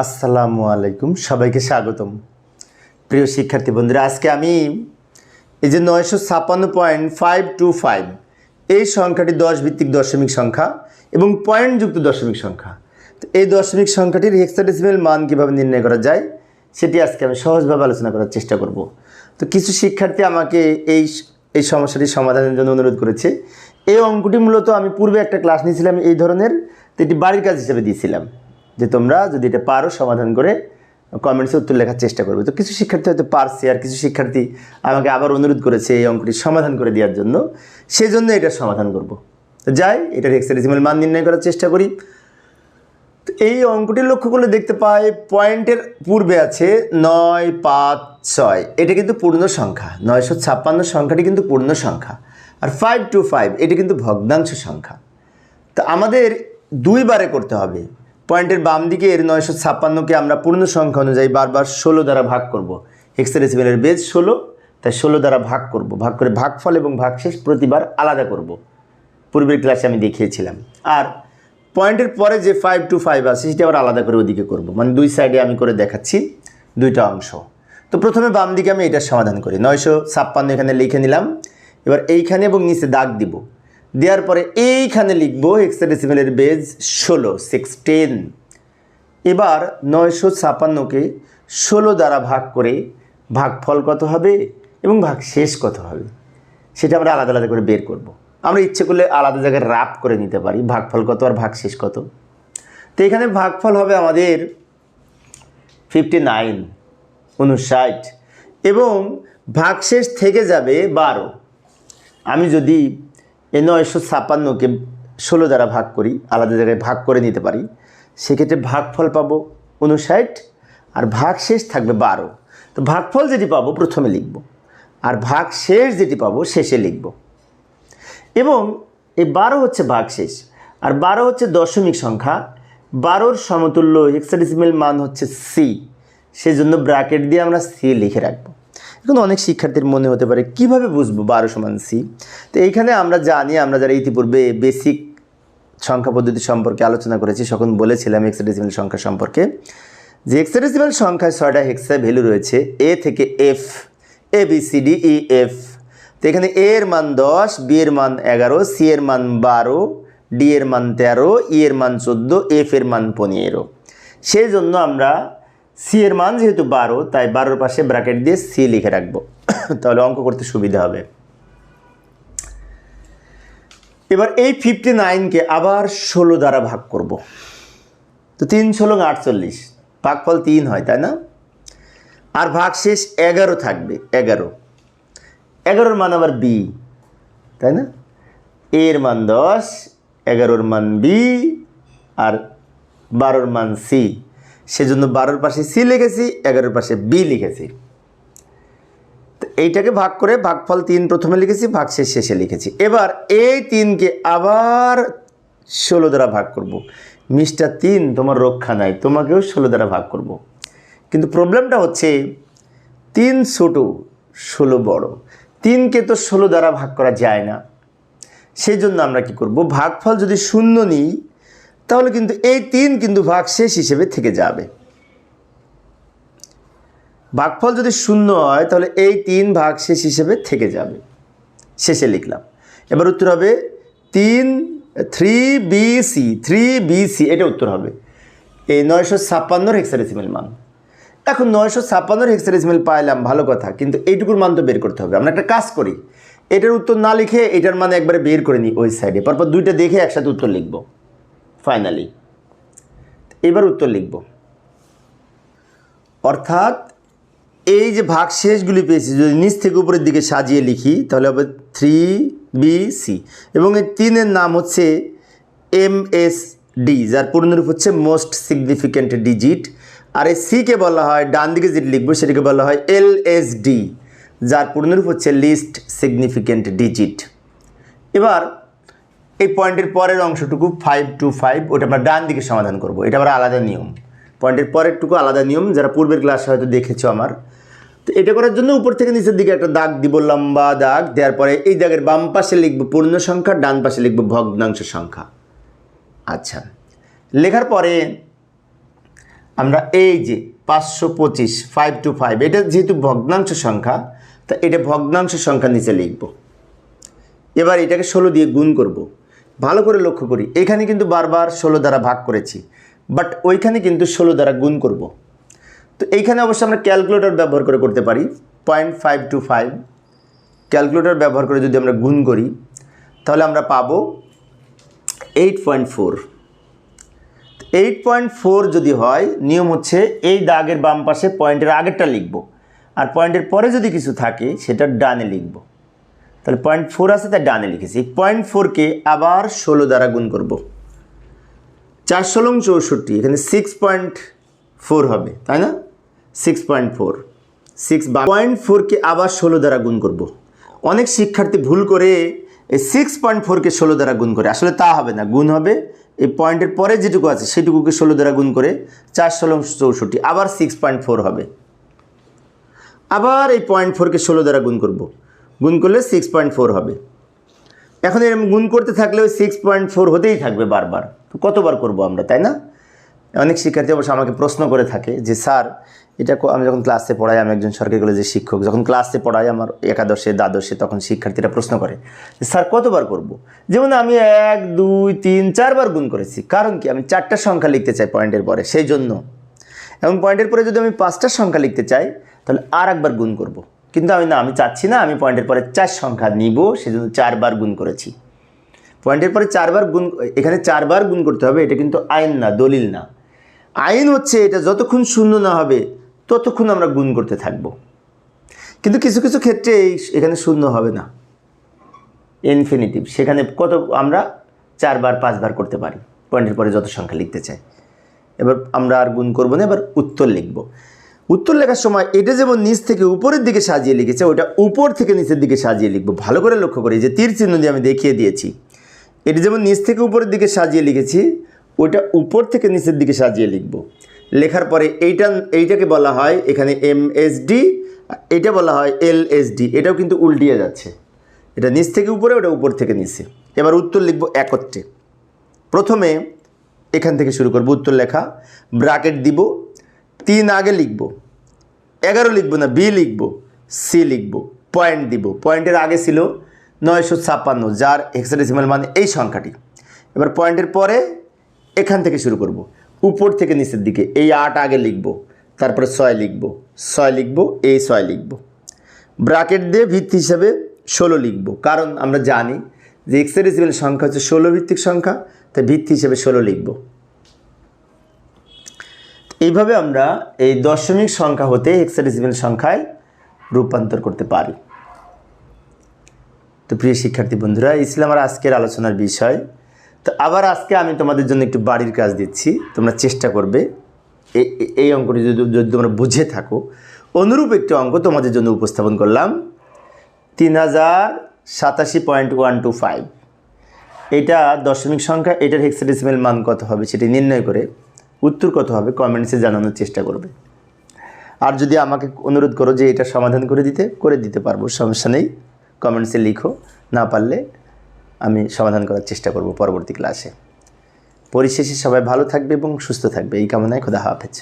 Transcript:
আসসালামু আলাইকুম, সবাইকে স্বাগতম। প্রিয় শিক্ষার্থী বন্ধুরা, আজকে আমি এই যে নয়শো ছাপ্পান্ন পয়েন্ট ফাইভ টু ফাইভ এই সংখ্যাটি দশ ভিত্তিক দশমিক সংখ্যা এবং পয়েন্টযুক্ত দশমিক সংখ্যা। তো এই দশমিক সংখ্যাটির হেক্সাডেসিমেল মান কীভাবে নির্ণয় করা যায়, সেটি আজকে আমি সহজভাবে আলোচনা করার চেষ্টা করব। তো কিছু শিক্ষার্থী আমাকে এই এই সমস্যাটির সমাধানের জন্য অনুরোধ করেছে। এই অঙ্কটি মূলত আমি পূর্বে একটা ক্লাস নিয়েছিলাম এই ধরনের, তো এটি বাড়ির কাজ হিসেবে দিয়েছিলাম। যে তোমরা যদি এটা পারো সমাধান করে কমেন্টসে উত্তর লেখার চেষ্টা করবে। তো কিছু শিক্ষার্থী হয়তো পারছে আর কিছু শিক্ষার্থী আমাকে আবার অনুরোধ করেছে এই অঙ্কটি সমাধান করে দেওয়ার জন্য। সেই জন্য এটা সমাধান করব। তো যাই, এটার হেক্সাডেসিমাল মান নির্ণয় করার চেষ্টা করি। তো এই অঙ্কটি লক্ষ্য করলে দেখতে পাই পয়েন্টের পূর্বে আছে নয়, পাঁচ, ছয়। এটা কিন্তু পূর্ণ সংখ্যা। নয়শো ছাপ্পান্ন সংখ্যাটি কিন্তু পূর্ণ সংখ্যা। আর ফাইভ টু ফাইভ এটি কিন্তু ভগ্নাংশ সংখ্যা। তা আমাদের দুইবারে করতে হবে। পয়েন্টের বাম দিকে এর নয়শো ছাপ্পান্নকে আমরা পূর্ণ সংখ্যা অনুযায়ী বারবার ষোলো দ্বারা ভাগ করব। হেক্সাডেসিমেলের বেজ ষোলো, তাই ষোলো দ্বারা ভাগ করব। ভাগ করে ভাগফল এবং ভাগশেষ প্রতিবার আলাদা করব। পূর্বের ক্লাসে আমি দেখিয়েছিলাম। আর পয়েন্টের পরে যে ফাইভ টু ফাইভ আছে, সেটা আবার আলাদা করে ওদিকে করব। মানে দুই সাইডে আমি করে দেখাচ্ছি দুইটা অংশ। তো প্রথমে বাম দিকে আমি এটার সমাধান করি। নয়শো ছাপ্পান্ন এখানে লিখে নিলাম। এবার এইখানে এবং নিচে দাগ দিব। দেওয়ার পরে এইখানে লিখব হেক্সাডেসিমেলের বেজ ষোলো সিক্সটিন এবার নয়শো ছাপান্নকে ষোলো দ্বারা ভাগ করে ভাগফল কত হবে এবং ভাগ শেষ কত হবে, সেটা আমরা আলাদা আলাদা করে বের করব। আমরা ইচ্ছে করলে আলাদা জায়গায় রাপ করে নিতে পারি, ভাগফল কত আর ভাগ শেষ কত। তো এখানে ভাগফল হবে আমাদের ফিফটি নাইন উনষাট। এবং ভাগশেষ থেকে যাবে বারো। আমি যদি এ নয়শো ছাপ্পান্নকে ষোলো দ্বারা ভাগ করি, আলাদা জায়গায় ভাগ করে নিতে পারি। সেক্ষেত্রে ভাগফল পাবো উনষাট আর ভাগ শেষ থাকবে বারো। তো ভাগফল যেটি পাবো প্রথমে লিখব, আর ভাগ শেষ যেটি পাবো শেষে লিখব। এবং এই বারো হচ্ছে ভাগ শেষ আর বারো হচ্ছে দশমিক সংখ্যা। বারোর সমতুল্য হেক্সাডেসিমেল মান হচ্ছে সি সেজন্য ব্র্যাকেট দিয়ে আমরা সি লিখে রাখব। এখন অনেক শিক্ষার্থীর মনে হতে পারে, কীভাবে বুঝব বারো সমান সি? তো এইখানে আমরা জানি, আমরা যারা ইতিপূর্বে বেসিক সংখ্যা পদ্ধতি সম্পর্কে আলোচনা করেছি, সকল বলেছিলাম হেক্সাডেসিমেল সংখ্যা সম্পর্কে, যে হেক্সাডেসিমেল সংখ্যায় ছয়টা হেক্সা ভ্যালু রয়েছে এ থেকে F A B C D E F তো এখানে এ এর মান দশ বি এর মান এগারো সি এর মান বারো ডি এর মান তেরো ই এর মান চোদ্দ এফ এর মান পনেরো। সেই জন্য আমরা সি এর মান যেহেতু বারো, তাই বারোর পাশে ব্র্যাকেট দিয়ে সি লিখে রাখব। তাহলে অঙ্ক করতে সুবিধা হবে। এবার এই ফিফটি নাইনকে আবার ষোলো দ্বারা ভাগ করব। তো তিন ষোলো আটচল্লিশ, ভাগফল তিন হয়, তাই না? আর ভাগ শেষ এগারো থাকবে, এগারো। এগারোর মান আবার বি তাই না? এর মান দশ, এগারোর মান বি আর বারোর মান সি সেজন্য বারোর পাশে সি লিখেছি, এগারোর পাশে বি লিখেছি। তো এইটাকে ভাগ করে ভাগফল তিন প্রথমে লিখেছি ভাগ শেষ শেষে লিখেছি। এবার এই তিনকে আবার ষোলো দ্বারা ভাগ করব। মিস্টার তিন, তোমার রক্ষা নাই, তোমাকেও ষোলো দ্বারা ভাগ করব। কিন্তু প্রবলেমটা হচ্ছে, তিন ছোটো, ষোলো বড়। তিনকে তো ষোলো দ্বারা ভাগ করা যায় না। সেই জন্য আমরা কি করব? ভাগফল যদি শূন্য নিই তাহলে কিন্তু এই তিন কিন্তু ভাগ শেষ হিসেবে থেকে যাবে। ভাগফল যদি শূন্য হয়, তাহলে এই তিন ভাগ শেষ হিসেবে থেকে যাবে। শেষে লিখলাম। এবার উত্তর হবে তিন three B C three B C এটা উত্তর হবে। এই নয়শো ছাপ্পান্নর হেক্সাডেসিমেল মান। এখন নয়শো ছাপ্পান্নর হেক্সাডেসিমেল পাইলাম, ভালো কথা, কিন্তু এইটুকুর মান তো বের করতে হবে। আমরা একটা কাজ করি, এটার উত্তর না লিখে এটার মানে একবারে বের করে নিই ওই সাইডে পরপর দুইটা দেখে একসাথে উত্তর লিখব। ফাইনালি এবার উত্তর লিখব। অর্থাৎ এই যে ভাগ শেষগুলি পেয়েছি, যদি নিচ থেকে উপরের দিকে সাজিয়ে লিখি, তাহলে হবে থ্রি বি সি এবং এই তিনের নাম হচ্ছে এম এস ডি যার পূর্ণরূপ হচ্ছে মোস্ট সিগনিফিক্যান্ট ডিজিট আর এই সিকে বলা হয়, ডান দিকে যেটি লিখব, সেটাকে বলা হয় এল এস ডি যার পূর্ণরূপ হচ্ছে লিস্ট সিগনিফিক্যান্ট ডিজিট এবার এই পয়েন্টের পরের অংশটুকু ফাইভ টু ফাইভ ওটা আমরা ডান দিকে সমাধান করব। এটা আবার আলাদা নিয়ম। পয়েন্টের পরেরটুকু আলাদা নিয়ম, যারা পূর্বের ক্লাসে হয়তো দেখেছ আমার। তো এটা করার জন্য উপর থেকে নিচের দিকে একটা দাগ দিব, লম্বা দাগ। দেওয়ার পরে এই দাগের বাম পাশে লিখব পূর্ণ সংখ্যা, ডান পাশে লিখব ভগ্নাংশ সংখ্যা। আচ্ছা। লেখার পরে আমরা এই যে পাঁচশো পঁচিশ ফাইভ টু ফাইভ এটা যেহেতু ভগ্নাংশ সংখ্যা, তা এটা ভগ্নাংশ সংখ্যা নিচে লিখব। এবার এটাকে ষোলো দিয়ে গুণ করব। ভালো করে লক্ষ্য করি। এখানে কিন্তু বারবার ষোলো দ্বারা ভাগ করেছি বাট ওইখানে কিন্তু ষোলো দ্বারা গুণ করব। তো এইখানে অবশ্য আমরা ক্যালকুলেটর ব্যবহার করে করতে পারি point five two five calculator ব্যবহার করে যদি আমরা গুণ করি, তাহলে আমরা পাবো eight point four eight point four যদি হয়, নিয়ম হচ্ছে এই দাগের বাম পাশে পয়েন্টের আগেরটা লিখব, আর পয়েন্টের পরে যদি কিছু থাকে, সেটা ডানে লিখব। তাহলে পয়েন্ট ফোর আছে, তাই ডানে লিখেছি। পয়েন্ট ফোরকে আবার ষোলো দ্বারা গুণ করব। চার ষোলং চৌষট্টি, এখানে সিক্স পয়েন্ট ফোর হবে, তাই না? Six point four six point ফোরকে আবার ষোলো দ্বারা গুণ করব। অনেক শিক্ষার্থী ভুল করে এই সিক্স পয়েন্ট ফোরকে ষোলো দ্বারা গুণ করে। আসলে তা হবে না, গুণ হবে। এই পয়েন্টের পরে যেটুকু আছে, সেটুকুকে ষোলো দ্বারা গুণ করে চার ষোলো চৌষট্টি, আবার সিক্স পয়েন্ট ফোর হবে। আবার এই পয়েন্ট ফোরকে ষোলো দ্বারা গুণ করব। গুণ করলে সিক্স পয়েন্ট ফোর হবে। এখন এরকম গুণ করতে থাকলে ওই সিক্স পয়েন্ট ফোর হতেই থাকবে বারবার। তো কতবার করব আমরা, তাই না? অনেক শিক্ষার্থী অবশ্য আমাকে প্রশ্ন করে থাকে যে, স্যার, এটা আমি যখন ক্লাসে পড়াই, আমি একজন সরকারি কলেজের শিক্ষক। যখন ক্লাসে পড়াই, আমার একাদশে, দ্বাদশে তখন শিক্ষার্থীরা প্রশ্ন করে স্যার, কতবার করব। যেমন আমি এক, দুই, তিন, চারবার গুণ করেছি। কারণ কি? আমি চারটা সংখ্যা লিখতে চাই পয়েন্টের পরে, সেই জন্য। এবং পয়েন্টের পরে যদি আমি পাঁচটা সংখ্যা লিখতে চাই, তাহলে আর একবার গুণ করব। কিন্তু আমি না, আমি চাচ্ছি না, আমি পয়েন্টের পরে চার সংখ্যা নিব, সেজন্য চারবার গুণ করেছি। পয়েন্টের পরে চারবার গুণ, এখানে চারবার গুণ করতে হবে, এটা কিন্তু আইন না, দলিল না। আইন হচ্ছে এটা যতক্ষণ শূন্য না হবে, ততক্ষণ আমরা গুণ করতে থাকব। কিন্তু কিছু কিছু ক্ষেত্রে এখানে শূন্য হবে না। ইনফিনিটিভ, সেখানে কত আমরা চারবার, পাঁচবার করতে পারি, পয়েন্টের পরে যত সংখ্যা লিখতে চাই। এবার আমরা আর গুণ করব না, এবার উত্তর লিখব। উত্তর লেখার সময় এটা যেমন নিচ থেকে উপরের দিকে সাজিয়ে লিখেছে, ওটা উপর থেকে নিচের দিকে সাজিয়ে লিখব। ভালো করে লক্ষ্য করি যে তীর চিহ্ন দিয়ে আমি দেখিয়ে দিয়েছি। এটা যেমন নিচ থেকে উপরের দিকে সাজিয়ে লিখেছি ওইটা উপর থেকে নিচের দিকে সাজিয়ে লিখব। লেখার পরে এইটা, এইটাকে বলা হয় এখানে এম এস ডি এটা বলা হয় এল এস ডি এটাও কিন্তু উল্টিয়ে যাচ্ছে। এটা নিচ থেকে উপরে, ওটা উপর থেকে নিচে। এবার উত্তর লিখব একত্রে। প্রথমে এখান থেকে শুরু করব উত্তর লেখা ব্রাকেট দিব, তিন আগে লিখব। এগারো লিখব না বি লিখব সি লিখব পয়েন্ট দিব। পয়েন্টের আগে ছিল নয়শো ছাপ্পান্ন, যার হেক্সাডেসিমাল মানে এই সংখ্যাটি। এবার পয়েন্টের পরে এখান থেকে শুরু করব। উপর থেকে নিচের দিকে, এই আট আগে লিখব, তারপরে ছয় লিখব ছয় লিখব, এই ছয় লিখব। ব্রাকেট দিয়ে ভিত্তি হিসাবে ষোলো লিখব, কারণ আমরা জানি যে এক্সেডেসিমাল সংখ্যা হচ্ছে ষোলো ভিত্তিক সংখ্যা, তাই ভিত্তি হিসেবে ষোলো লিখব। এইভাবে আমরা এই দশমিক সংখ্যা হতে হেক্সাডেসিমাল সংখ্যায় রূপান্তর করতে পারি। তো প্রিয় শিক্ষার্থী বন্ধুরা, এই ছিল আমার আজকের আলোচনার বিষয়। তো আবার আজকে আমি তোমাদের জন্য একটু বাড়ির কাজ দিচ্ছি। তোমরা চেষ্টা করবে এই অঙ্কটি যদি যদি তোমরা বুঝে থাকো, অনুরূপ একটি অঙ্ক তোমাদের জন্য উপস্থাপন করলাম। তিন হাজার সাতাশি পয়েন্ট ওয়ান টু ফাইভ। এটা দশমিক সংখ্যা, এটার হেক্সাডেসিমাল মান কত হবে সেটি নির্ণয় করে উত্তর কত হবে? কমেন্টসে জানানোর চেষ্টা করবে। আর যদি আমাকে অনুরোধ করো যে এটা সমাধান করে দিতে করে দিতে পারব, সমস্যা নেই। কমেন্টসে লিখো। না পারলে আমি সমাধান করার চেষ্টা করব পরবর্তী ক্লাসে পরিশেষে সবাই ভালো থাকবে এবং সুস্থ থাকবে। এই কামনায় খোদা হাফেজ।